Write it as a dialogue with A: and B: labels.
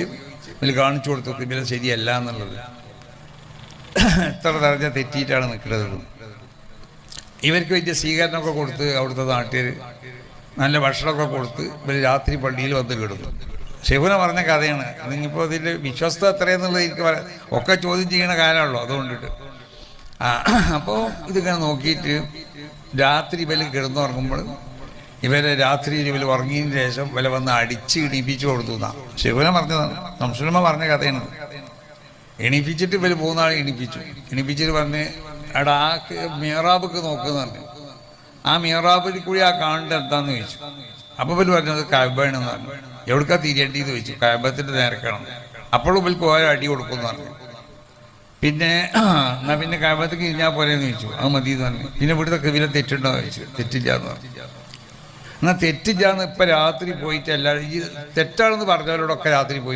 A: ഉപയോഗിച്ച് ഇതിൽ കാണിച്ചു കൊടുത്തു ഇവരെ ശരിയല്ല എന്നുള്ളത്. എത്ര തടഞ്ഞ തെറ്റിയിട്ടാണ് നിൽക്കുന്നത്. ഇവർക്ക് വലിയ സ്വീകരണമൊക്കെ കൊടുത്ത് അവിടുത്തെ നാട്ടിൽ നല്ല ഭക്ഷണമൊക്കെ കൊടുത്ത് ഇവർ രാത്രി പള്ളിയിൽ വന്ന് കിടന്നു. ശിവന പറഞ്ഞ കഥയാണ്. നിങ്ങിപ്പോൾ ഇതിൽ വിശ്വസ്ത എത്രയെന്നുള്ളത് എനിക്ക് പറയാം ഒക്കെ ചോദ്യം ചെയ്യുന്ന കാലമാണല്ലോ അതുകൊണ്ടിട്ട്. അപ്പോൾ ഇതിങ്ങനെ നോക്കിയിട്ട് രാത്രി ഇവർ കിടന്നുറങ്ങുമ്പോൾ ഇവരെ രാത്രിയിൽ ഇവർ ഉറങ്ങിയതിന് ശേഷം ഇവരെ വന്ന് അടിച്ച് ഇടിപ്പിച്ചു കൊടുത്തു എന്നാ. ശിവന പറഞ്ഞതാണ്. സംസുലമ പറഞ്ഞ കഥയാണ്. എണീപ്പിച്ചിട്ട് ഇവർ മൂന്നാൾ എണീപ്പിച്ചു എണീപ്പിച്ചിട്ട് പറഞ്ഞ് എടാ ആ മിയറാബൊക്കെ നോക്കുന്ന പറഞ്ഞു. ആ മിയറാബിൽ കൂടി ആ കാണേണ്ട എന്താന്ന് ചോദിച്ചു. അപ്പോൾ ഇവർ പറഞ്ഞത് കായബാണെന്ന് പറഞ്ഞു. എവിടേക്കാ തിരിയേണ്ടിന്ന് ചോദിച്ചു. കായബത്തിന്റെ നേരക്കണം അപ്പോഴും ഇവർക്ക് ഓരോ അടി കൊടുക്കുമെന്ന് പറഞ്ഞു. പിന്നെ എന്നാ പിന്നെ കായബത്തേക്ക് ഇരിഞ്ഞാൽ പോലെയെന്ന് ചോദിച്ചു. അത് മതി എന്ന് പറഞ്ഞു. പിന്നെ ഇവിടുത്തെ കവില തെറ്റുണ്ടോ? എന്ന് ചോദിച്ചു. തെറ്റില്ല എന്ന് പറഞ്ഞു. എന്നാൽ തെറ്റില്ലാന്ന് ഇപ്പം രാത്രി പോയിട്ട് എല്ലാവരും ഈ തെറ്റാണെന്ന് പറഞ്ഞവരോടൊക്കെ രാത്രി പോയി